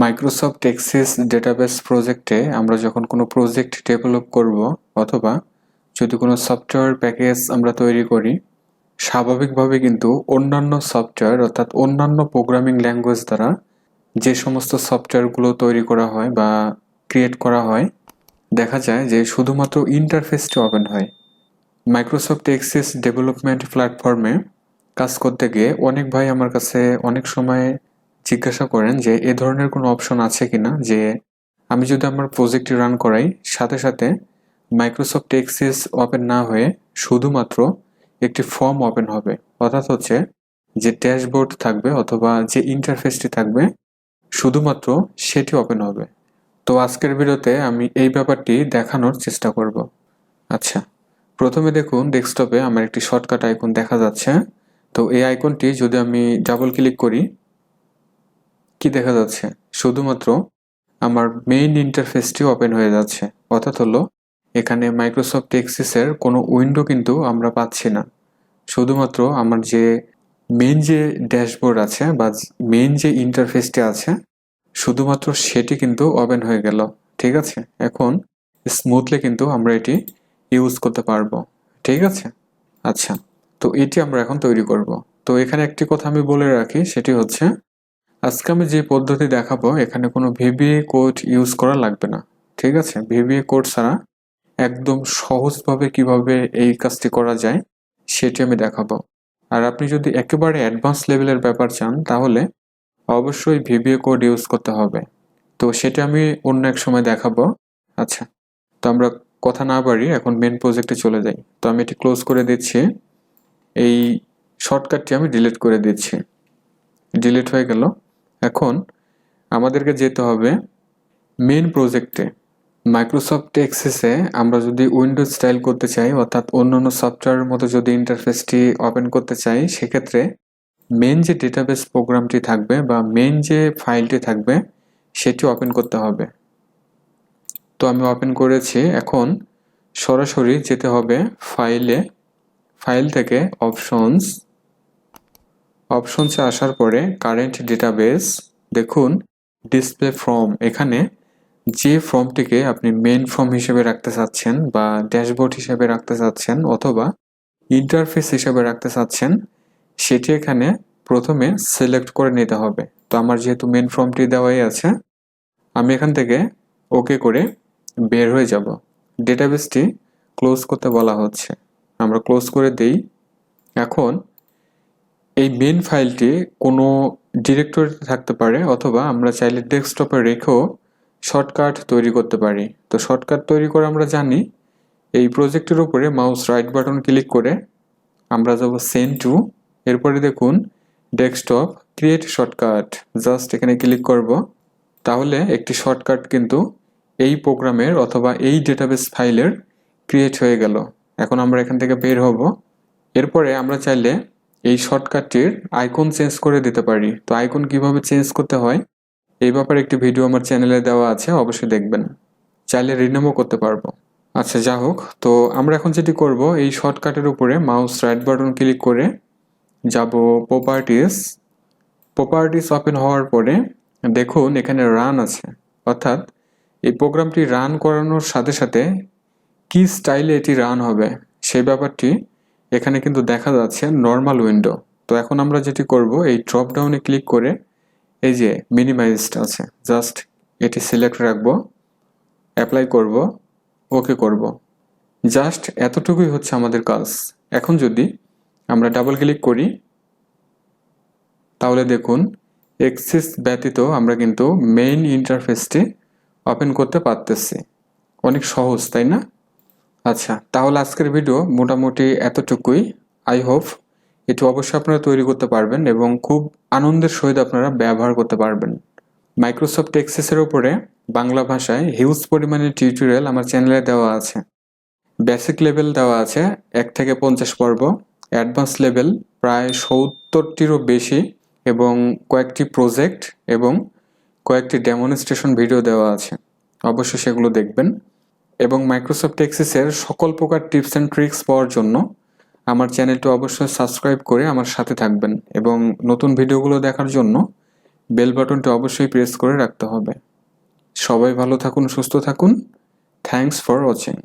Microsoft access database প্রজেক্টে আমরা যখন কোনো প্রজেক্ট ডেভেলপ করব অথবা যদি কোনো সফটওয়্যার প্যাকেজ আমরা তৈরি করি, স্বাভাবিকভাবে কিন্তু অন্যান্য সফটওয়্যার অর্থাৎ অন্যান্য প্রোগ্রামিং ল্যাঙ্গুয়েজ দ্বারা যে সমস্ত সফটওয়্যারগুলো তৈরি করা হয় বা ক্রিয়েট করা হয়, দেখা যায় যে শুধুমাত্র ইন্টারফেসটি ওপেন হয়। মাইক্রোসফট এক্সেস ডেভেলপমেন্ট প্ল্যাটফর্মে কাজ করতে গিয়ে অনেক ভাই আমার কাছে অনেক সময় জিজ্ঞাসা করেন যে, এ ধরনের কোনো অপশন আছে কি না যে, আমি যদি আমার প্রজেক্টটি রান করাই, সাথে সাথে মাইক্রোসফট এক্সেস ওপেন না হয়ে শুধুমাত্র একটি ফর্ম ওপেন হবে। অর্থাৎ হচ্ছে যে ড্যাশবোর্ড থাকবে অথবা যে ইন্টারফেসটি থাকবে, শুধুমাত্র সেটি ওপেন হবে। তো আজকের ভিডিওতে আমি এই ব্যাপারটি দেখানোর চেষ্টা করব। আচ্ছা প্রথমে দেখুন ডেস্কটপে আমার একটি শর্টকাট আইকন দেখা যাচ্ছে। তো এই আইকনটি যদি আমি ডাবল ক্লিক করি কি দেখা যাচ্ছে? শুধুমাত্র আমার মেইন ইন্টারফেসটি ওপেন হয়ে যাচ্ছে। অর্থাৎ হলো, এখানে মাইক্রোসফট এক্সিসের কোনো উইন্ডো কিন্তু আমরা পাচ্ছি না। শুধুমাত্র আমার যে মেইন যে ড্যাশবোর্ড আছে বা মেইন যে ইন্টারফেসটি আছে, শুধুমাত্র সেটি কিন্তু ওপেন হয়ে গেল। ঠিক আছে? এখন স্মুথলি কিন্তু আমরা এটি ইউজ করতে পারব। ঠিক আছে? আচ্ছা তো এটি আমরা এখন তৈরি করব। তো এখানে একটি কথা আমি বলে রাখি, সেটি হচ্ছে আজকে আমি যে পদ্ধতি দেখাবো, এখানে কোনো ভিবিএ কোড ইউজ করা লাগবে না, ঠিক আছে? ভিবিএ কোড ছাড়া একদম সহজভাবে কীভাবে এই কাজটি করা যায়, সেটি আমি দেখাবো। আর আপনি যদি একেবারে অ্যাডভান্স লেভেলের ব্যাপার চান, তাহলে অবশ্যই ভিবিএ কোড ইউজ করতে হবে। তো সেটা আমি অন্য এক সময় দেখাবো। আচ্ছা তো আমরা কথা না বাড়ি এখন মেন প্রজেক্টে চলে যাই। তো আমি এটি ক্লোজ করে দিচ্ছি। এই শর্টকাটটি আমি ডিলিট করে দিচ্ছি। ডিলিট হয়ে গেল। এখন আমাদেরকে যেতে হবে মেন প্রজেক্টে মাইক্রোসফট এক্সেসে আমরা যদি উইন্ডোজ স্টাইল করতে চাই, অর্থাৎ অন্যান্য সফটওয়্যারের মতো যদি ইন্টারফেসটি ওপেন করতে চাই, সেক্ষেত্রে মেন যে ডেটাবেস প্রোগ্রামটি থাকবে বা মেন যে ফাইলটি থাকবে, সেটি ওপেন করতে হবে। তো আমি ওপেন করেছি। এখন সরাসরি যেতে হবে ফাইলে ফাইল থেকে অপশনস অপশনসে আসার পরে কারেন্ট ডেটাবেস দেখুন ডিসপ্লে ফর্ম এখানে যে ফর্মটিকে আপনি মেন ফর্ম হিসেবে রাখতে চাচ্ছেন বা ড্যাশবোর্ড হিসেবে রাখতে চাচ্ছেন অথবা ইন্টারফেস হিসেবে রাখতে চাচ্ছেন, সেটি এখানে প্রথমে সিলেক্ট করে নিতে হবে। তো আমার যেহেতু মেন ফর্মটি দেওয়াই আছে, আমি এখান থেকে ওকে করে বের হয়ে যাব। ডেটাবেসটি ক্লোজ করতে বলা হচ্ছে। আমরা ক্লোজ করে দেই। এখন এই মেন ফাইলটি কোনো ডিরেক্টরিতে থাকতে পারে অথবা আমরা চাইলে ডেস্কটপে রেখেও শর্টকাট তৈরি করতে পারি। তো শর্টকাট তৈরি করে আমরা জানি, এই প্রজেক্টের উপরে মাউস রাইট বাটন ক্লিক করে আমরা যাব সেন্ড টু এরপরে দেখুন ডেস্কটপ ক্রিয়েট শর্টকাট জাস্ট এখানে ক্লিক করব। তাহলে একটি শর্টকাট কিন্তু এই প্রোগ্রামের অথবা এই ডেটাবেস ফাইলের ক্রিয়েট হয়ে গেল। এখন আমরা এখান থেকে বের হব। এরপরে আমরা চাইলে এই শর্টকাটটির আইকন চেঞ্জ করে দিতে পারি। তো আইকন কীভাবে চেঞ্জ করতে হয়? এই ব্যাপারে একটি ভিডিও আমার চ্যানেলে দেওয়া আছে, অবশ্যই দেখবেন। চাইলে রিনেমও করতে পারব। আচ্ছা যা হোক। তো আমরা এখন যেটি করব, এই শর্টকাটের উপরে মাউস রাইট বাটন ক্লিক করে যাব প্রপার্টিস প্রপার্টিস ওপেন হওয়ার পরে দেখুন, এখানে রান আছে। অর্থাৎ এই প্রোগ্রামটি রান করানোর সাথে সাথে কি স্টাইলে এটি রান হবে, সেই ব্যাপারটি এখানে কিন্তু দেখা যাচ্ছে নর্মাল উইন্ডো তো এখন আমরা যেটি করব, এই ড্রপ ডাউনে ক্লিক করে এই যে মিনিমাইজড আছে জাস্ট এটি সিলেক্ট রাখব অ্যাপ্লাই করব ওকে করব। জাস্ট এতটুকুই হচ্ছে আমাদের কাজ। এখন যদি আমরা ডাবল ক্লিক করি, তাহলে দেখুন এক্সিস ব্যতীত আমরা কিন্তু মেইন ইন্টারফেসটি ওপেন করতে পারতেছি। অনেক সহজ, তাই না? আচ্ছা তাহলে আজকের ভিডিও মোটামুটি এতটুকুই। আই হোপ এটি অবশ্যই আপনারা তৈরি করতে পারবেন এবং খুব আনন্দের সহিত আপনারা ব্যবহার করতে পারবেন। মাইক্রোসফট এক্সেসের উপরে বাংলা ভাষায় হিউজ পরিমাণে টিউটোরিয়াল আমার চ্যানেলে দেওয়া আছে। বেসিক লেভেল দেওয়া আছে, এক থেকে পঞ্চাশ পর্ব। অ্যাডভান্স লেভেল প্রায় সত্তরটিরও বেশি এবং কয়েকটি প্রজেক্ট এবং কয়েকটি ডেমনস্ট্রেশন ভিডিও দেওয়া আছে। অবশ্যই সেগুলো দেখবেন। এবং মাইক্রোসফট এক্সেসের সকল প্রকার টিপস অ্যান্ড ট্রিক্স পাওয়ার জন্য আমার চ্যানেলটি অবশ্যই সাবস্ক্রাইব করে আমার সাথে থাকবেন এবং নতুন ভিডিওগুলো দেখার জন্য বেল বাটনটি অবশ্যই প্রেস করে রাখতে হবে। সবাই ভালো থাকুন, সুস্থ থাকুন। Thanks for watching